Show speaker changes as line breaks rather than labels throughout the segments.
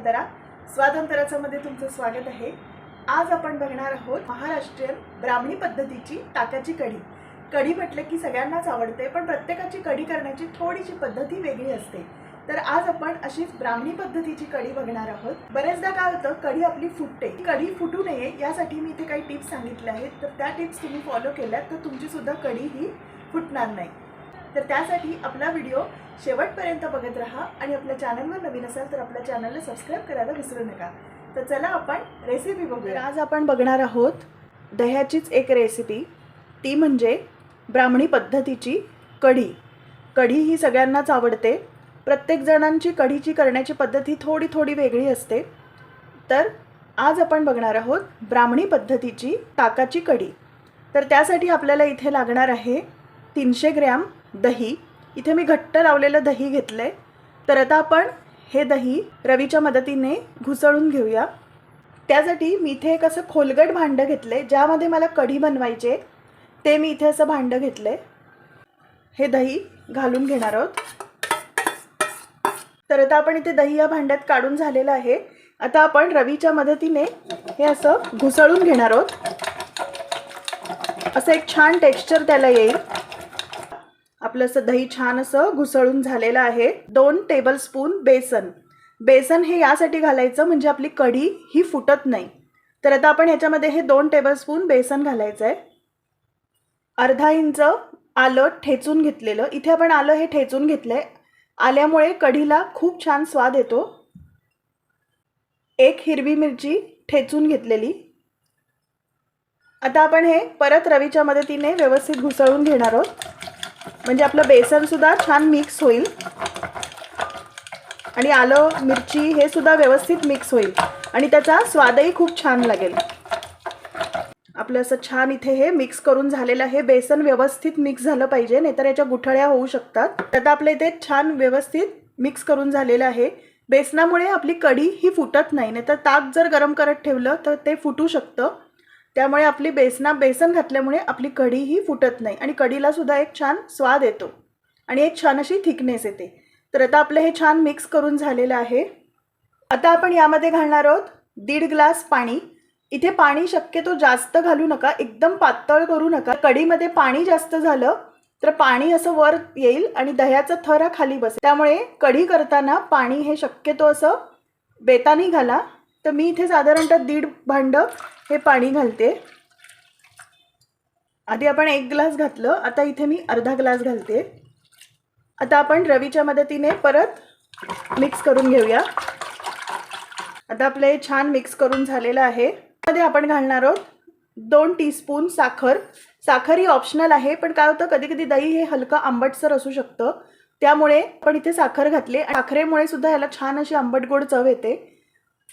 स्वातंत्र्या स्वातंत्र्याचं मध्ये तुमचं स्वागत आहे. आज आपण बघणार आहोत महाराष्ट्रीयन ब्राह्मणी पद्धतीची ताकाची कढी. कढी म्हटलं की सगळ्यांनाच आवडते पण प्रत्येकाची कढी करण्याची थोडीशी पद्धती वेगळी असते. तर आज आपण अशीच ब्राह्मणी पद्धतीची कढी बघणार आहोत. बरेचदा काय होतं कढी आपली फुटते. कढी फुटू नये यासाठी मी इथे काही टिप्स सांगितल्या आहेत. तर त्या टिप्स तुम्ही फॉलो केल्यात तर तुमची सुद्धा कढी ही फुटणार नाही. तर त्यासाठी आपला व्हिडिओ शेवटपर्यंत बघत राहा आणि आपल्या चॅनलवर नवीन असाल तर आपल्या चॅनलला सबस्क्राईब करायला विसरू नका. तर चला आपण रेसिपी बघूया. आज आपण बघणार आहोत दह्याचीच एक रेसिपी ती म्हणजे ब्राह्मणी पद्धतीची कढी. कढी ही सगळ्यांनाच आवडते. प्रत्येक जणांची कढीची करण्याची पद्धत ही थोडी थोडी वेगळी असते. तर आज आपण बघणार आहोत ब्राह्मणी पद्धतीची ताकाची कढी. तर त्यासाठी आपल्याला इथे लागणार आहे तीनशे ग्रॅम दही. इथे मी घट्ट लावलेलं दही घेतलं आहे तर आता आपण हे दही रवीच्या मदतीने घुसळून घेऊया. त्यासाठी मी इथे एक असं खोलगट भांडं घेतलं आहे ज्यामध्ये मला कढी बनवायचे ते मी इथे असं भांडं घेतलं आहे हे दही घालून घेणार आहोत. तर आता आपण इथे दही या भांड्यात काढून झालेलं आहे. आता आपण रवीच्या मदतीने हे असं घुसळून घेणार आहोत. असं एक छान टेक्स्चर त्याला येईल. आपलं असं दही छान असं घुसळून झालेलं आहे. दोन टेबलस्पून बेसन. बेसन हे यासाठी घालायचं म्हणजे आपली कढी ही फुटत नाही. तर आता आपण ह्याच्यामध्ये हे दोन टेबलस्पून बेसन घालायचं आहे अर्धा इंच आलं ठेचून घेतलेलं. इथे आपण आलं हे ठेचून घेतलं आहे आल्यामुळे कढीला खूप छान स्वाद येतो. एक हिरवी मिरची ठेचून घेतलेली. आता आपण हे परत रवीच्या मदतीने व्यवस्थित घुसळून घेणार आहोत. म्हणजे आपलं बेसनसुद्धा छान मिक्स होईल. आणि आलं मिरची हे सुद्धा व्यवस्थित मिक्स होईल. आणि त्याचा स्वादही खूप छान लागेल. आपलं असं छान इथे हे मिक्स करून झालेलं आहे. बेसन व्यवस्थित मिक्स झालं पाहिजे नाहीतर याच्या गुठळ्या होऊ शकतात. आता आपलं इथे छान व्यवस्थित मिक्स करून झालेलं आहे. बेसनामुळे आपली कढी ही फुटत नाही नाहीतर ताक जर गरम करत ठेवलं तर ते फुटू शकतं. त्यामुळे आपली बेसना बेसन घातल्यामुळे आपली कढी ही फुटत नाही आणि कढीला सुद्धा एक छान स्वाद येतो आणि एक छान अशी थिकनेस येते. तर आता आपलं हे छान मिक्स करून झालेलं आहे. आता आपण यामध्ये घालणार आहोत दीड ग्लास पाणी. इथे पाणी शक्यतो जास्त घालू नका एकदम पातळ करू नका. कढीमध्ये पाणी जास्त झालं तर पाणी असं वर येईल आणि दह्याचा थर हा खाली बसेल. त्यामुळे कढी करताना पाणी हे शक्यतो असं बेतानी घाला. तर मी इथे साधारणतः दीड भांडं हे पाणी घालते. आधी आपण एक ग्लास घातलं आता इथे मी अर्धा ग्लास घालते. आता आपण रवीच्या मदतीने परत मिक्स करून घेऊया. आता आपलं हे छान मिक्स करून झालेलं आहे. मध्ये आपण घालणार आहोत दोन टीस्पून साखर. साखर ही ऑप्शनल आहे पण काय होतं कधी कधी दही हे हलकं आंबटसर असू शकतं. त्यामुळे आपण इथे साखर घातले साखरेमुळे सुद्धा ह्याला छान अशी आंबट गोड चव येते.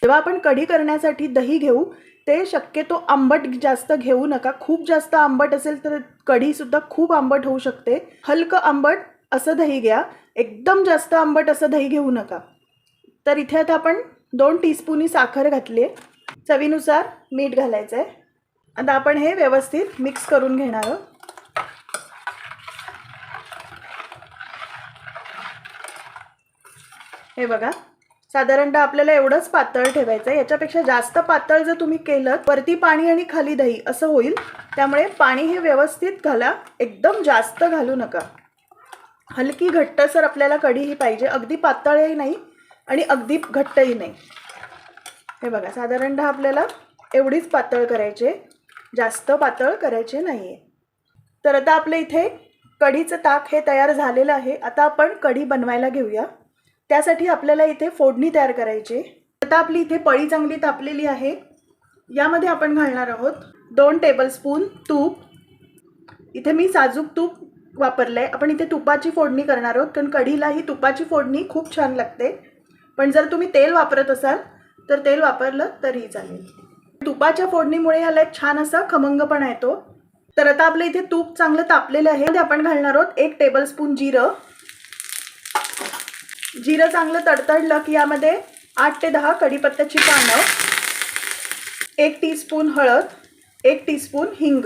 जेव्हा आपण कढी करण्यासाठी दही घेऊ. ते शक्यतो आंबट जास्त घेऊ नका. खूप जास्त आंबट असेल तर कढीसुद्धा खूप आंबट होऊ शकते. हलकं आंबट असं दही घ्या. एकदम जास्त आंबट असं दही घेऊ नका. तर इथे आता आपण दोन टीस्पूनी साखर घातली आहे. चवीनुसार मीठ घालायचं आहे आता आपण हे व्यवस्थित मिक्स करून घेणार आहोत. हे बघा. साधारणतः आपल्याला एवढंच पातळ ठेवायचं आहे याच्यापेक्षा जास्त पातळ जर तुम्ही केलं वरती पाणी आणि खाली दही असं होईल. त्यामुळे पाणी हे व्यवस्थित घाला. एकदम जास्त घालू नका. हलकी घट्टसर आपल्याला कढी ही पाहिजे. अगदी पातळही नाही आणि अगदी घट्टही नाही. हे बघा साधारणतः आपल्याला एवढीच पातळ करायचे. जास्त पातळ करायचे नाही आहे तर आता आपल्या इथे कढीचं ताक हे तयार झालेलं आहे. आता आपण कढी बनवायला घेऊया. त्यासाठी आपल्याला इथे फोडणी तयार करायची आता आपली इथे पळी चांगली तापलेली आहे. यामध्ये आपण घालणार आहोत दोन टेबलस्पून तूप. इथे मी साजूक तूप वापरलं आहे आपण इथे तुपाची फोडणी करणार आहोत कारण कढीला ही तुपाची फोडणी खूप छान लागते. पण जर तुम्ही तेल वापरत असाल तर तेल वापरलं तरीही चालेल. तुपाच्या फोडणीमुळे याला एक छान असा खमंगपणा येतो. तर आता आपलं इथे तूप चांगलं तापलेलं आहे. आपण घालणार आहोत एक टेबलस्पून जिरं. जिरं चांगलं तडतडलं की यामध्ये आठ ते दहा कढीपत्त्याची पानं एक टीस्पून हळद एक टीस्पून हिंग.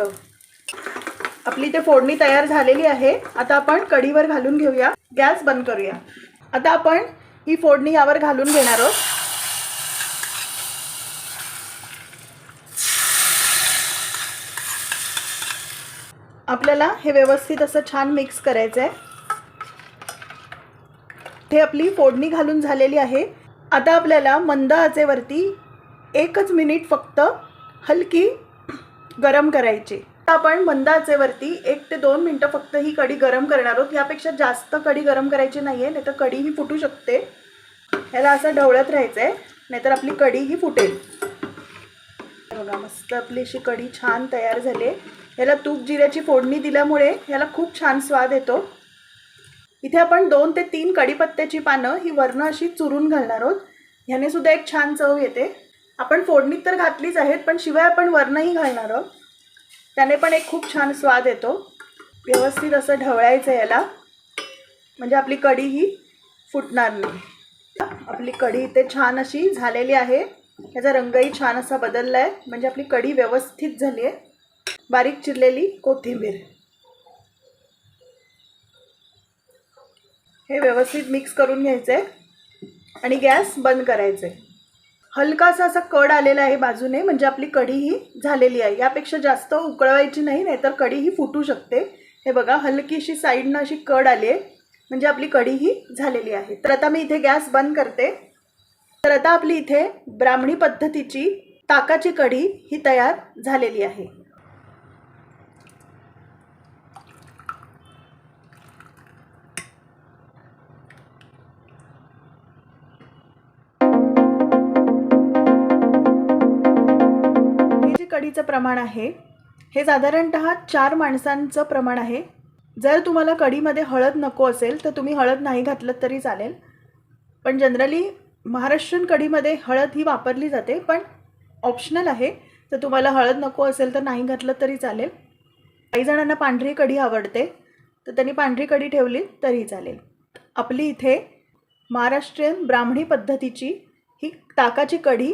आपली ते फोडणी तयार झालेली आहे. आता आपण कढीवर घालून घेऊया. गॅस बंद करूया. आता आपण ही फोडणी यावर घालून घेणार आहोत. आपल्याला हे व्यवस्थित असं छान मिक्स करायचं आहे इथे आपली फोडणी घालून झालेली आहे. आता आपल्याला मंद आचेवरती एकच मिनिट फक्त हलकी गरम करायची. आपण मंद आचेवरती एक ते दोन मिनटं फक्त ही कढी गरम करणार आहोत. यापेक्षा जास्त कढी गरम करायची नाही आहे नाही तर कढी ही फुटू शकते. ह्याला असं ढवळत राहायचं आहे नाहीतर आपली कढी ही फुटेल. बघा मस्त आपली अशी कढी छान तयार झाली आहे. ह्याला तूप जिऱ्याची फोडणी दिल्यामुळे ह्याला खूप छान स्वाद येतो. इथे आपण दोन ते तीन कढीपत्त्याची पानं ही वर्ण अशी चुरून घालणार आहोत. ह्याने सुद्धा एक छान चव येते. आपण फोडणीत तर घातलीच आहेत पण शिवाय आपण वरणही घालणार आहोत. त्याने पण एक खूप छान स्वाद येतो. व्यवस्थित असं ढवळायचं याला. म्हणजे आपली कढी ही फुटणार नाही. आपली कढी इथे छान अशी झालेली आहे. याचा रंगही छान असा बदलला आहे म्हणजे आपली कढी व्यवस्थित झाली आहे बारीक चिरलेली कोथिंबीर. हे व्यवस्थित मिक्स करून घ्यायचं आहे आणि गॅस बंद करायचं आहे हलकासा असा कड आलेला आहे बाजूने म्हणजे आपली कढी ही झालेली आहे. यापेक्षा जास्त उकळवायची नाही नाहीतर कढी ही फुटू शकते. हे बघा हलकीशी साईडनं अशी कड आली आहे म्हणजे आपली कढी ही झालेली आहे. तर आता मी इथे गॅस बंद करते. तर आता आपली इथे ब्राह्मणी पद्धतीची ताकाची कढी ही तयार झालेली आहे. कढीचं प्रमाण आहे. हे साधारणत चार माणसांचं प्रमाण आहे. जर तुम्हाला कढीमध्ये हळद नको असेल तर तुम्ही हळद नाही घातलं तरी चालेल. पण जनरली महाराष्ट्रीयन कढीमध्ये हळद ही वापरली जाते पण ऑप्शनल आहे. तर तुम्हाला हळद नको असेल तर नाही घातलं तरी चालेल. काही जणांना पांढरी कढी आवडते तर त्यांनी पांढरी कढी ठेवली तरी चालेल. आपली इथे महाराष्ट्रीयन ब्राह्मणी पद्धतीची ही ताकाची कढी